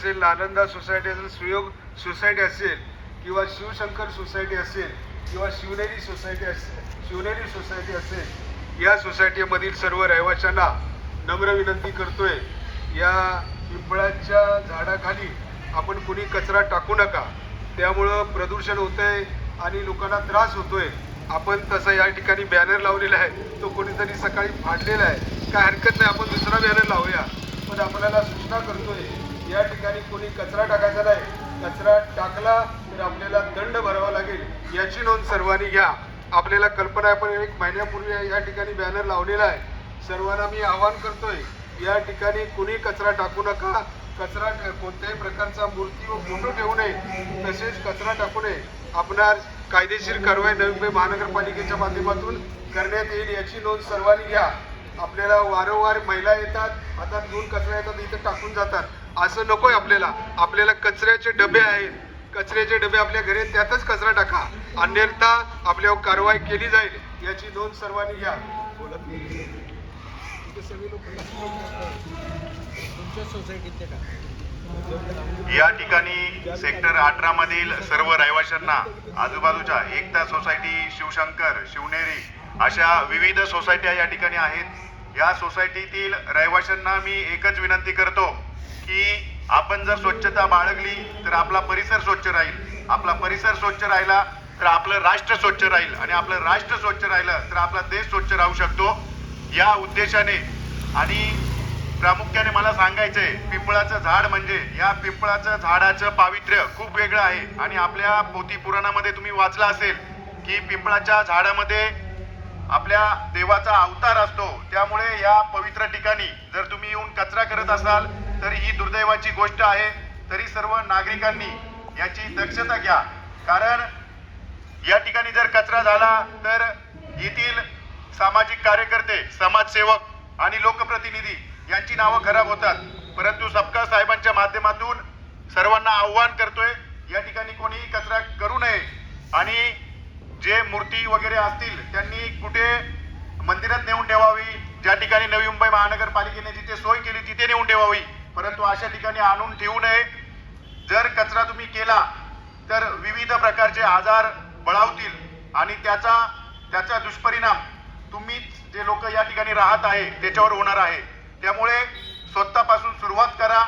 असेल नालंदा सोसायटी असेल सुयोग सोसायटी असेल किंवा शिवशंकर सोसायटी असेल किंवा शिवनेरी सोसायटी असेल शिवनेरी सोसायटी असेल या सोसायटीमधील सर्व रहिवाशांना नम्र विनंती करतोय या पिंपळाच्या झाडाखाली आपण कुणी कचरा टाकू नका. त्यामुळं प्रदूषण होतंय आणि लोकांना त्रास होतोय. आपण तसा या ठिकाणी बॅनर लावलेला आहे तो कोणीतरी सकाळी फाडलेला आहे. काय हरकत नाही आपण दुसरा बॅनर लावूया. पण आपल्याला सूचना करतोय या ठिकाणी कोणी कचरा टाकायचा नाही. कचरा टाकला तर आपल्याला दंड भरावा लागेल. याची नोंद सर्वांनी घ्या. आपल्याला कल्पना आहे पण एक महिन्यापूर्वी या ठिकाणी बॅनर लावलेला आहे. सर्वांना मी आवाहन करतोय या ठिकाणी कुणी कचरा टाकू नका. कचरा कोणत्याही प्रकारचा मूर्ती व फोटो ठेवू नये. तसेच कचरा टाकू नये. आपणास कायदेशीर कारवाई नवी मुंबई महानगरपालिकेच्या माध्यमातून करण्यात येईल याची नोंद सर्वांनी घ्या. आपल्याला वारंवार महिला येतात. हातात घेऊन कचरा येतात इथं टाकून जातात. असं नकोय आपल्याला. आपल्याला कचऱ्याचे डबे आहेत. कचऱ्याचे डबे आपल्या घरी त्यातच कचरा टाका. अन्यथा आपल्यावर कारवाई केली जाईल याची नोंद सर्वांनी घ्या. बोलत या ठिकाणी सेक्टर अठरा मधील सर्व रहिवाशांना आजूबाजूच्या एकता सोसायटी शिवशंकर शिवनेरी अशा विविध सोसायट्या या ठिकाणी आहेत. या सोसायटीतील रहिवाशांना मी एकच विनंती करतो की आपण जर स्वच्छता बाळगली तर आपला परिसर स्वच्छ राहील. आपला परिसर स्वच्छ राहिला तर आपलं राष्ट्र स्वच्छ राहील. आणि आपलं राष्ट्र स्वच्छ राहिलं तर आपला देश स्वच्छ राहू शकतो. या उद्देशाने. आणि प्रामुख्याने मला सांगायचंय पिंपळाचं झाड म्हणजे या पिंपळाचं झाडाचं पावित्र्य खूप वेगळं आहे. आणि आपल्या पोथी पुराणामध्ये तुम्ही वाचलं असेल की पिंपळाच्या झाडामध्ये आपल्या देवाचा अवतार असतो. त्यामुळे या पवित्र ठिकाणी जर तुम्ही येऊन कचरा करत असाल तर ही दुर्दैवाची गोष्ट आहे. तरी सर्व नागरिकांनी याची दक्षता घ्या. कारण या ठिकाणी जर कचरा झाला तर येथील सामाजिक कार्यकर्ते समाजसेवक आणि लोकप्रतिनिधी यांची नावं खराब होतात. परंतु सबका साहेबांच्या माध्यमातून सर्वांना आव्हान करतोय या ठिकाणी कोणीही कचरा करू नये. आणि जे मूर्ती वगैरे असतील त्यांनी कुठे मंदिरात नेऊन ठेवावी? ज्या ठिकाणी नवी मुंबई महानगरपालिकेने जिथे सोय केली तिथे नेऊन ठेवावी. परंतु अशा ठिकाणी आणून ठेवू नये. जर कचरा तुम्ही केला तर विविध प्रकारचे आजार बळावतील आणि त्याचा त्याचा दुष्परिणाम तुम्ही जे लोक या ठिकाणी राहत आहे त्याच्यावर होणार आहे. त्यामुळे स्वतःपासून सुरुवात करा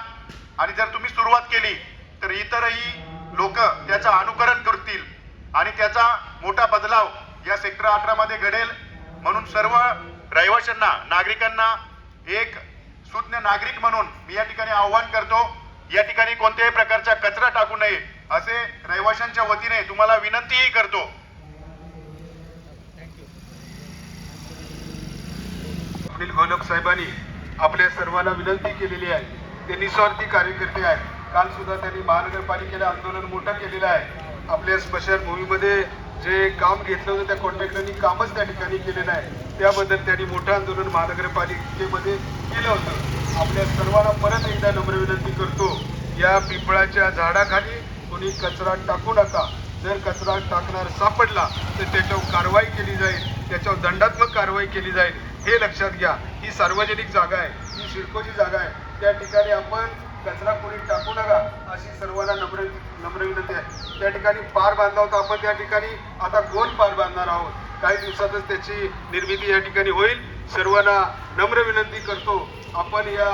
आणि जर तुम्ही सुरुवात केली तर इतरही लोक त्याचं अनुकरण मोठा बदलाव या सेक्टर अठरा मध्ये घडेल. म्हणून सर्व रहिवाशांना नागरिकांना एक सुज्ञ नागरिक म्हणून मी या ठिकाणी आव्हान करतो या ठिकाणी कोणत्याही प्रकारचा कचरा टाकू नये असे रहिवाशांच्या वतीने तुम्हाला विनंतीही करतो. अनिल घोलक साहेबांनी आपल्या सर्वांना विनंती केलेली आहे. ते निस्वार्थी कार्यकर्ते आहेत. काल सुद्धा त्यांनी महानगरपालिकेला आंदोलन मोठं केलेलं आहे. आपल्या स्मशानभूमीमध्ये जे काम घेतलं होतं त्या कॉन्ट्रॅक्टरनी कामच त्या ठिकाणी केलेलं आहे. त्याबद्दल त्यांनी मोठं आंदोलन महानगरपालिकेमध्ये केलं होतं. आपल्या सर्वांना परत एकदा नम्र विनंती करतो या पिंपळाच्या झाडाखाली कोणी कचरा टाकू नका. जर कचरा टाकणार सापडला तर त्याच्यावर कारवाई केली जाईल. त्याच्यावर दंडात्मक कारवाई केली जाईल. हे लक्षात घ्या. ही सार्वजनिक जागा आहे. ही शिडकोची जागा आहे. त्या ठिकाणी आपण कचरा कोणी टाकू नका अशी सर्वांना नम्र नम्र विनंती आहे. त्या ठिकाणी पार बांधला होता आपण त्या ठिकाणी आता गोल पार बांधणार आहोत? काही दिवसातच त्याची निर्मिती या ठिकाणी होईल. सर्वांना नम्र विनंती करतो आपण या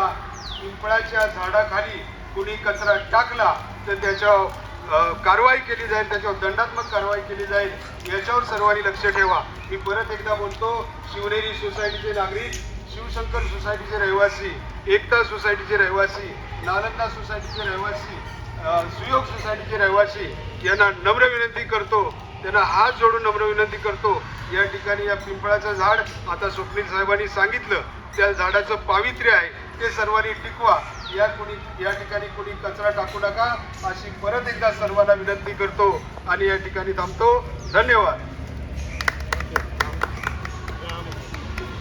पिंपळाच्या झाडाखाली कुणी कचरा टाकला तर त्याच्या कारवाई केली जाईल त्याच्यावर दंडात्मक कारवाई केली जाईल याच्यावर सर्वांनी लक्ष ठेवा. मी परत एकदा बोलतो शिवनेरी सोसायटीचे नागरिक शिवशंकर सोसायटीचे रहिवासी एकता सोसायटीचे रहिवासी नालंदा सोसायटीचे रहिवासी सुयोग सोसायटीचे रहिवासी यांना नम्र विनंती करतो. त्यांना हात जोडून नम्र विनंती करतो. या ठिकाणी या पिंपळाचं झाड आता स्वप्नील साहेबांनी सांगितलं त्या झाडाचं पावित्र्य आहे. ते सर्वांनी टिकवा. या कोणी या ठिकाणी कोणी कचरा टाकू नका. अशी परत एकदा सर्वांना विनंती करतो आणि या ठिकाणी थांबतो. धन्यवाद.